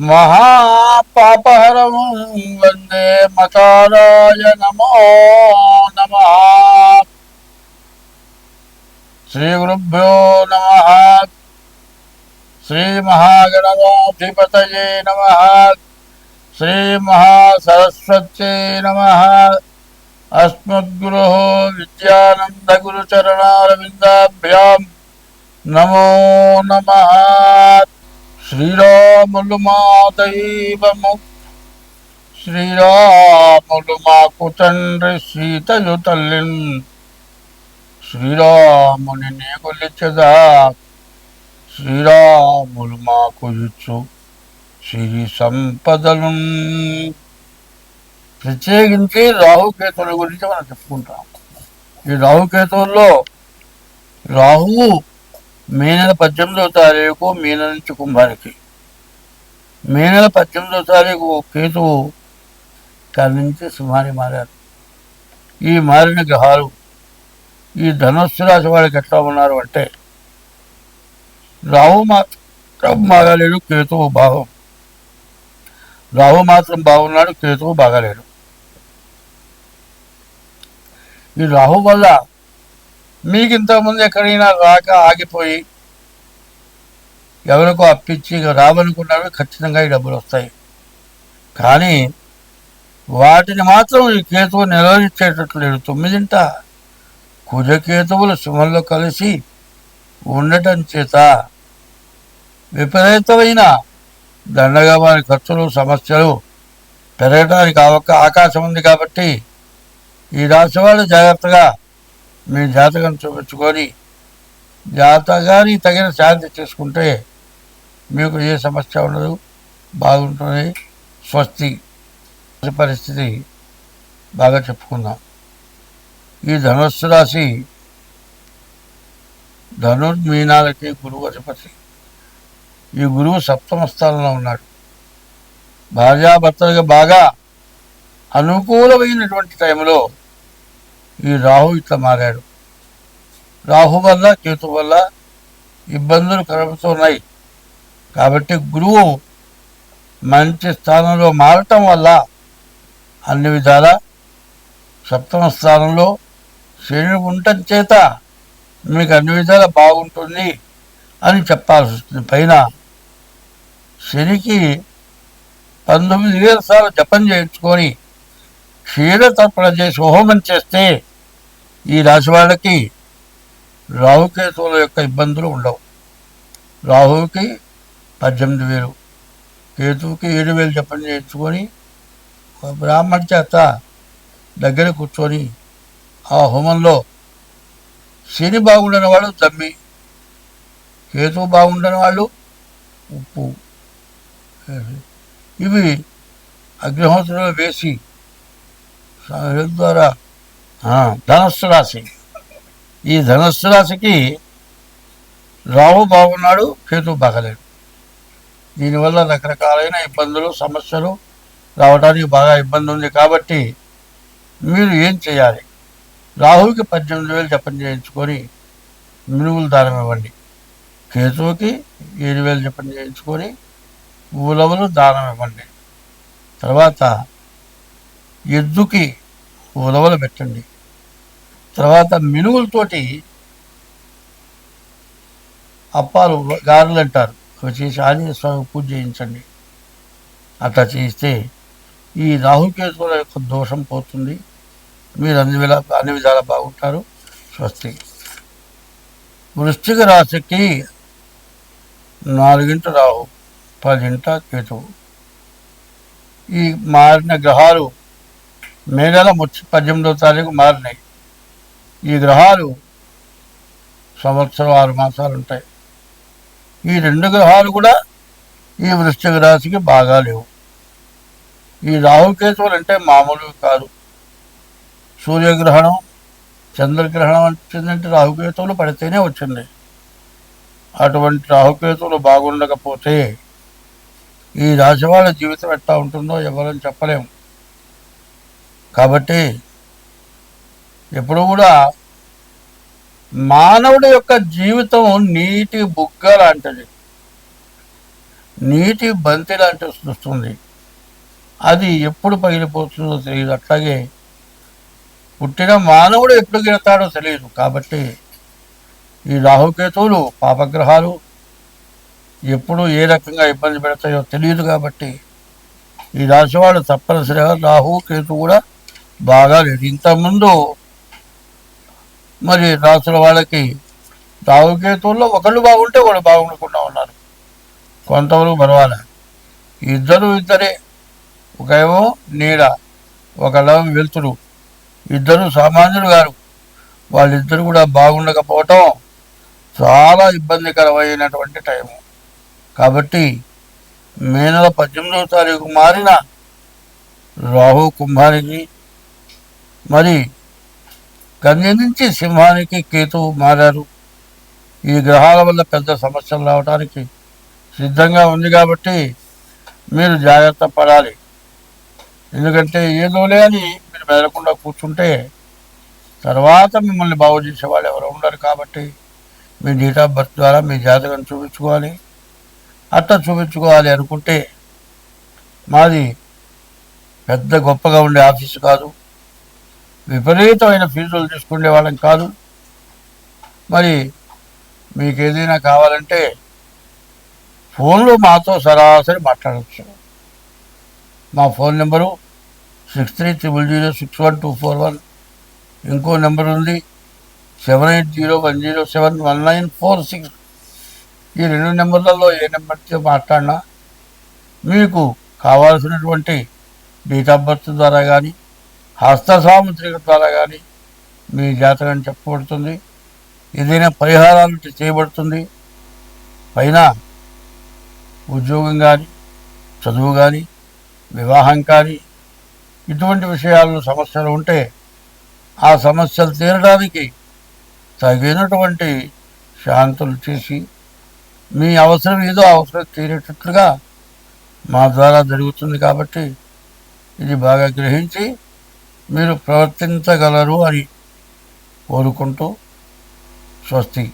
మహాపాపహరం వందే మకారాయ నమో నమ. శ్రీ గురుభ్యో నమ. శ్రీ మహాగణాధిపతయే నమ. శ్రీ మహాసరస్వత్యై నమ. అస్మద్గురు విద్యానందగురుచరణారవిందాభ్యాం. నమో నమ. శ్రీరాములు మా దైవము. శ్రీరాములు మాకు తండ్రి సీతయు తల్లి శ్రీరాముని నీకులిచ్చదా శ్రీరాములు మాకు ఇచ్చు సిరి సంపదలు ప్రత్యేకించి రాహుకేతువుల గురించి మనం చెప్పుకుంటాం. ఈ రాహుకేతువుల్లో రాహువు మే నెల పద్దెనిమిదవ తారీఖు మీన నుంచి కుంభానికి మే నెల పద్దెనిమిదవ తారీఖు కేతువు కాడి నుంచి మారారు. ఈ మారిన గ్రహాలు ఈ ధనుస్సు రాశి వాళ్ళకి ఎట్లా ఉన్నారు అంటే రాహు మాత్రం బాగాలేడు కేతువు భావం రాహు మాత్రం బాగున్నాడు కేతువు బాగాలేడు. ఈ రాహు వల్ల మీకు ఇంతకుముందు ఎక్కడైనా రాక ఆగిపోయి ఎవరికో అప్పించి ఇక రావనుకున్నారో ఖచ్చితంగా ఈ డబ్బులు వస్తాయి కానీ వాటిని మాత్రం ఈ కేతువు నిరోధించేటట్లు లేదు తొమ్మిదింట కుజకేతువులు సుమల్లో కలిసి ఉండటం చేత విపరీతమైన దండగా వారి ఖర్చులు సమస్యలు పెరగడానికి అవక ఆకాశం ఉంది కాబట్టి ఈ రాశి వాళ్ళు జాగ్రత్తగా మీ జాతకం చూపించుకొని జాతకాన్ని తగిన శాంతి చేసుకుంటే మీకు ఏ సమస్య ఉండదు బాగుంటుంది స్వస్తి పరిస్థితి బాగా చెప్పుకుందాం. ఈ ధనుస్సు రాశి ధనుర్మీనాలకి గురువు అధిపతి. ఈ గురువు సప్తమ స్థానంలో ఉన్నాడు. భార్యాభర్తలుగా బాగా అనుకూలమైనటువంటి టైంలో ఈ రాహు ఇట్లా మారాడు. రాహు వల్ల కేతు వల్ల ఇబ్బందులు కలుగుతున్నాయి కాబట్టి గురువు మంచి స్థానంలో మారటం వల్ల అన్ని విధాల సప్తమ స్థానంలో శని ఉండటం చేత మీకు అన్ని విధాల బాగుంటుంది అని చెప్పాల్సి వస్తుంది. పైన శనికి పంతొమ్మిది వేల సార్లు జపం చేయించుకొని క్షీరతర్పణ చేసి హోమం చేస్తే ఈ రాశి వాళ్ళకి రాహుకేతువుల యొక్క ఇబ్బందులు ఉండవు. రాహువుకి పద్దెనిమిది వేలు కేతువుకి ఏడు వేలు చెప్పని చేయించుకొని బ్రాహ్మణ చేత దగ్గర కూర్చొని ఆ హోమంలో శని బాగుండని వాళ్ళు దమ్మి కేతువు బాగుండని వాళ్ళు ఉప్పు. ఇవి అగ్నిహోత్రంలో వేసి ద్వారా ధనస్సు రాశి. ఈ ధనస్సు రాశికి రాహు బాగున్నాడు కేతు బాగలేడు దీనివల్ల రకరకాలైన ఇబ్బందులు సమస్యలు రావడానికి బాగా ఇబ్బంది ఉంది కాబట్టి మీరు ఏం చేయాలి? రాహుకి పద్దెనిమిది వేలు జపం చేయించుకొని మినుగులు దానం ఇవ్వండి. కేతువుకి ఏడు వేలు జపం చేయించుకొని ఉలవలు దానం ఇవ్వండి. తర్వాత ఎద్దుకి ఉలవలు పెట్టండి. తర్వాత మినుగులతోటి అప్పాలు గారెలు అంటారు అవి చేసి ఆంజనేయ స్వామి పూజ చేయించండి. అట్లా చేస్తే ఈ రాహుకేతువుల యొక్క దోషం పోతుంది. మీరు అన్ని విధా అన్ని విధాలా బాగుంటారు. స్వస్తి. వృశ్చిక రాశికి నాలుగింట రావు పదింట కేతువు. ఈ మారిన గ్రహాలు మే నెల ముచ్చి పద్దెనిమిదవ తారీఖు మారినాయి. ఈ గ్రహాలు సంవత్సరం ఆరు మాసాలు ఉంటాయి. ఈ రెండు గ్రహాలు కూడా ఈ వృశ్చిక రాశికి బాగా లేవు. ఈ రాహుకేతువులు అంటే మామూలు కాదు. సూర్యగ్రహణం చంద్రగ్రహణం వచ్చిందంటే రాహుకేతువులు పడితేనే వచ్చింది. అటువంటి రాహుకేతువులు బాగుండకపోతే ఈ రాశి వాళ్ళ జీవితం ఎట్లా ఉంటుందో ఎవరని చెప్పలేము. కాబట్టి ఎప్పుడు కూడా మానవుడి యొక్క జీవితం నీటి బుగ్గ లాంటిది నీటి బంతి లాంటి వస్తుంది అది ఎప్పుడు పగిలిపోతుందో తెలియదు. అట్లాగే పుట్టిన మానవుడు ఎప్పుడు గిడతాడో తెలియదు. కాబట్టి ఈ రాహుకేతువులు పాపగ్రహాలు ఎప్పుడు ఏ రకంగా ఇబ్బంది పెడతాయో తెలియదు కాబట్టి ఈ రాశి వాళ్ళు తప్పనిసరిగా రాహు కేతు కూడా బాగా లేదు. ఇంతకుముందు మరి రాసుల వాళ్ళకి రావుకేతువుల్లో ఒకళ్ళు బాగుంటే వాళ్ళు బాగుండకుండా ఉన్నారు. కొంతవరకు పర్వాలే. ఇద్దరు ఇద్దరే. ఒకేమో నీడ ఒకళ్ళేమో వెలుతురు. ఇద్దరు సామాన్యులు గారు. వాళ్ళిద్దరు కూడా బాగుండకపోవటం చాలా ఇబ్బందికరమైనటువంటి టైము. కాబట్టి మే నెల పద్దెనిమిదవ తారీఖు మారిన రాహు కుంభానికి మరి కన్య నుంచి సింహానికి కేతువు మారారు. ఈ గ్రహాల వల్ల పెద్ద సమస్యలు రావడానికి సిద్ధంగా ఉంది కాబట్టి మీరు జాగ్రత్త పడాలి. ఎందుకంటే ఏదోలే అని మీరు మెదలకుండా కూర్చుంటే తర్వాత మిమ్మల్ని బాగు చేసే వాళ్ళు ఎవరు ఉండరు కాబట్టి మీ డేట్ ఆఫ్ బర్త్ ద్వారా మీ జాతకం చూపించుకోవాలి. అట్లా చూపించుకోవాలి అనుకుంటే మాది పెద్ద గొప్పగా ఉండే ఆఫీసు కాదు. విపరీతమైన ఫీజులు తీసుకునే వాళ్ళం కాదు. మరి మీకు ఏదైనా కావాలంటే ఫోన్లో మాతో సరాసరి మాట్లాడచ్చు. మా phone number six three triple zero six one two four one. ఇంకో నెంబర్ ఉంది seven eight zero one zero seven one nine four six. ఈ రెండు నెంబర్లలో ఏ నెంబర్తో మాట్లాడినా మీకు కావాల్సినటువంటి డేట్ ఆఫ్ బర్త్ ద్వారా కానీ హస్త సాముద్రిక ద్వారా కానీ మీ జాతకం చెప్పబడుతుంది. ఏదైనా పరిహారాలు చేయబడుతుంది. పైన ఉద్యోగం కానీ చదువు కానీ వివాహం కానీ ఇటువంటి విషయాల్లో సమస్యలు ఉంటే ఆ సమస్యలు తీరడానికి తగినటువంటి శాంతులు చేసి మీ అవసరం ఏదో అవసరం తీరేటట్లుగా మా ద్వారా జరుగుతుంది కాబట్టి ఇది బాగా గ్రహించి మీరు ప్రవర్తించగలరు అని కోరుకుంటూ స్వస్తి.